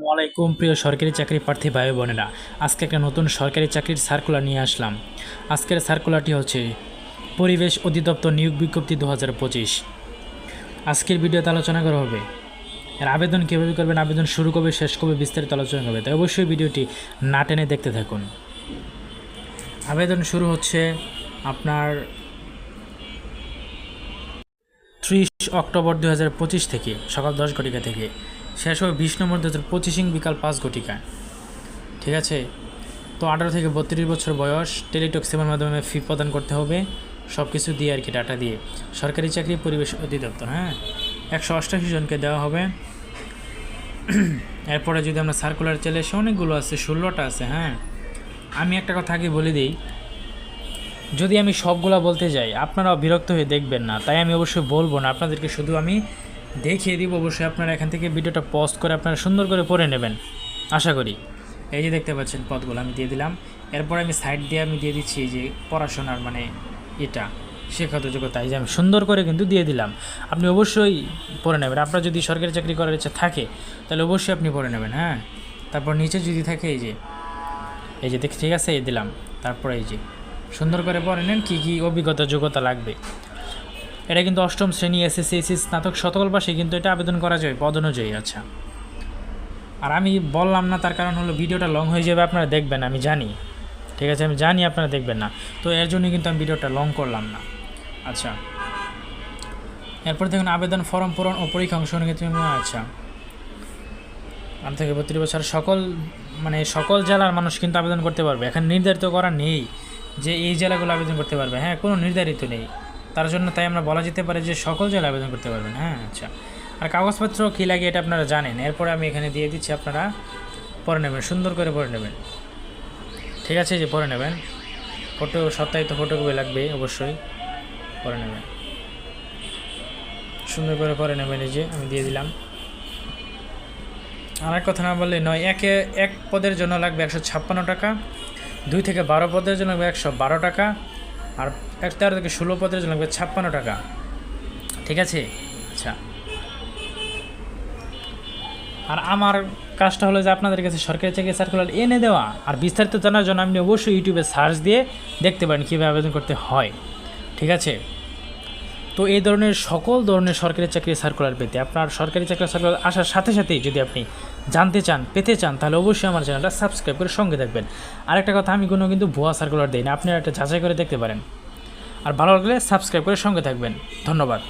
আসসালামু আলাইকুম। প্রিয় সরকারি চাকরি প্রার্থী ভাই বোনেরা। আজকে একটা নতুন সরকারি চাকরির সার্কুলার নিয়ে আসলাম। আজকের সার্কুলারটি হচ্ছে, পরিবেশ অধিদপ্তর নিয়োগ বিজ্ঞপ্তি দু হাজার পঁচিশ। আজকের ভিডিওতে আলোচনা করা হবে, এর আবেদন কীভাবে করবেন, আবেদন শুরু কবে, শেষ কবে বিস্তারিত আলোচনা করবে তাই অবশ্যই ভিডিওটি না টেনে দেখতে থাকুন। আবেদন শুরু হচ্ছে আপনার ত্রিশ অক্টোবর দু হাজার পঁচিশ থেকে, সকাল দশ ঘটিকা থেকে। শেষ হবে বিশ নম্বর দু হাজার পঁচিশিং বিকাল পাঁচ ঘটিকায়। ঠিক আছে? তো আঠারো থেকে বত্রিশ বছর বয়স, টেলিটক সেবার মাধ্যমে ফি প্রদান করতে হবে সব কিছু দিয়ে আর কি ডাটা দিয়ে। সরকারি চাকরি, পরিবেশ অধিদপ্তর হ্যাঁ? একশো অষ্টাশি জনকে দেওয়া হবে। এরপরে যদি আমরা সার্কুলার চলে এসে অনেকগুলো আছে, ষোলোটা আছে হ্যাঁ? আমি একটা কথা আগে বলে দিই, যদি আমি সবগুলা বলতে যাই, আপনারাও বিরক্ত হয়ে দেখবেন না, তাই আমি অবশ্যই বলব না। আপনাদেরকে শুধু আমি দেখিয়ে দিব অবশ্যই আপনারা এখান থেকে ভিডিওটা পজ করে আপনারা সুন্দর করে পড়ে নেবেন। আশা করি। এই যে দেখতে পাচ্ছেন পদগুলো আমি দিয়ে দিলাম। এরপর আমি সাইড দিয়ে আমি দিয়ে দিচ্ছি যে পড়াশোনার মানে এটা শেখাত যোগ্যতা, এই যে আমি সুন্দর করে কিন্তু দিয়ে দিলাম। আপনি অবশ্যই পড়ে নেবেন। আপনার যদি সরকারি চাকরি করার ইচ্ছা থাকে, তাহলে অবশ্যই আপনি পড়ে নেবেন হ্যাঁ? তারপর নিচে যদি থাকে এই যে এই যে দেখ, ঠিক আছে, এই দিলাম। তারপর এই যে, সুন্দর করে পড়ে নেন, কী কী অভিজ্ঞতা, যোগ্যতা লাগবে। এটা কিন্তু অষ্টম শ্রেণি এসএসসি এসএসসি স্নাতক সকল পাশে কিন্তু এটা আবেদন করা যায়, পদ অনুযায়ী আচ্ছা। আর আমি বললাম না, তার কারণ হলো ভিডিওটা লং হয়ে যাবে, আপনারা দেখবেন, আমি জানি। ঠিক আছে, আমি জানি, আপনারা দেখবেন না। তো এর জন্য কিন্তু আমি ভিডিওটা লং করলাম না। আচ্ছা। এরপর দেখুন, আবেদন ফর্ম পূরণ ও পরীক্ষা অংশগ্রহণ ক্ষেত্রে আচ্ছা। আট থেকে বত্রিশ বছর, সকল মানে সকল জেলার মানুষ কিন্তু আবেদন করতে পারবে। এখন নির্ধারিত করা নেই যে এই জেলাগুলো আবেদন করতে পারবে। হ্যাঁ কোনো নির্ধারিত নেই। তার জন্য তাই আমরা বলা যেতে পারে যে সকল জেলা আবেদন করতে পারবেন। হ্যাঁ আচ্ছা। আর কাগজপত্র কী লাগে এটা আপনারা জানেন। এরপরে আমি এখানে দিয়ে দিচ্ছি আপনারা পরে নেবেন, সুন্দর করে পরে নেবেন। ঠিক আছে যে পরে নেবেন। ফটো সপ্তাহিত ফটোকপি লাগবে অবশ্যই। পরে নেবেন। সুন্দর করে পরে নেবেন, এই যে আমি দিয়ে দিলাম। আর এক কথা না বললে নয়, একে এক পদের জন্য লাগবে একশো ছাপ্পান্ন টাকা, দুই থেকে বারো পদের জন্য লাগবে একশো বারো টাকা আর এক তেরো থেকে ষোলো পদের জন্য লাগবে ছাপ্পান্ন টাকা। ঠিক আছে? আচ্ছা। আর আমার কাজটা হলো যে আপনাদের কাছে সরকারি চাকরি সার্কুলার এনে দেওয়া আর বিস্তারিত জানার জন্য আপনি অবশ্যই ইউটিউবে সার্চ দিয়ে দেখতে পারেন কীভাবে আবেদন করতে হয়। ঠিক আছে? তো এই ধরনের সকল ধরনের সরকারি চাকরি সার্কুলার পেতে, আপনার সরকারি চাকরি সার্কুলার আসার সাথে সাথেই যদি আপনি জানতে চান, পেতে চান, তাহলে অবশ্যই আমার চ্যানেলটা সাবস্ক্রাইব করে সঙ্গে থাকবেন। আরেকটা কথা, আমি কোনো কিন্তু ভুয়া সার্কুলার দিই না, আপনি একটা যাচাই করে দেখতে পারেন। আর ভালো লাগলে সাবস্ক্রাইব করে সঙ্গে থাকবেন। ধন্যবাদ।